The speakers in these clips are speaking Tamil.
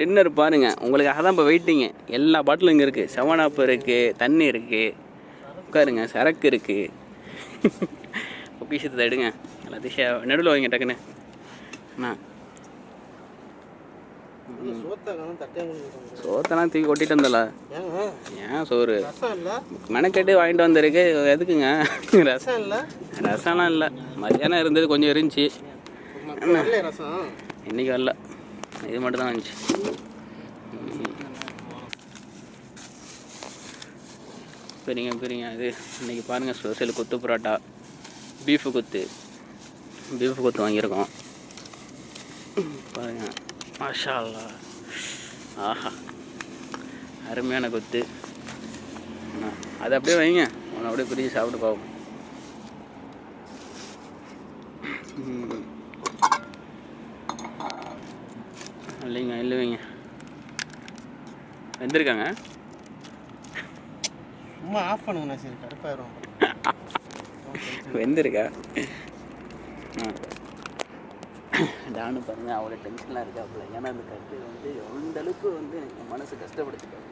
டின்னர் பாருங்க. உங்களுக்காக தான் இப்போ வெயிட்டிங்க எல்லா பாட்டிலும் இங்கே இருக்குது செவன் அப் இருக்குது தண்ணி இருக்குது உட்காருங்க. சரக்கு இருக்குது பொக்கிஷத்தை எடுங்க. எல்லாத்தையும் நடுவில் வைங்க டக்குன்னு. அண்ணா. சோத்தெல்லாம் தூக்கி கொட்டிட்டு வந்தல. ஏன் சோறு? ரசம் இல்லை? மெனக்கெட்டு வாங்கிட்டு வந்திருக்கு. எதுக்குங்க? ரசம் இல்லை? ரசம்லாம் இல்லை. மத்தியானம் இருந்தது கொஞ்சம் இருந்துச்சு. இன்னைக்கு வரல. இது மட்டும் தான் வந்துச்சு பெரியங்க பெரிய அது பாருங்கள் ஸ்பெஷல் கொத்து பரோட்டா. பீஃபு கொத்து. பீஃபு கொத்து வாங்கியிருக்கோம். பாருங்க. மாஷா அல்லா ஆஹா. அருமையான குத்து. அதை அப்படியே வைங்க. உன்னை அப்படியே பிரித்து சாப்பிட்டு பார்ப்போம் இல்லைங்க இல்லை வைங்க. வெந்திருக்காங்க சும்மா ஆஃப் பண்ணுங்கண்ணா சரி கடுப்பாயிரும். வெந்திருக்கா. டானு பாருங்க அவ்வளோ டென்ஷனாக இருக்காப்புல. ஏன்னா அந்த கட்டு வந்து எந்த அளவுக்கு வந்து என் மனசு கஷ்டப்படுத்திட்டாங்க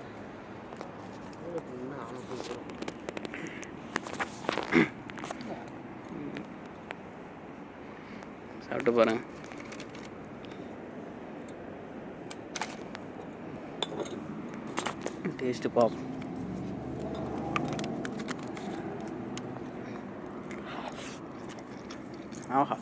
சாப்பிட்டு பாருங்க. டேஸ்ட்டு பார்ப்போம் ஆஹா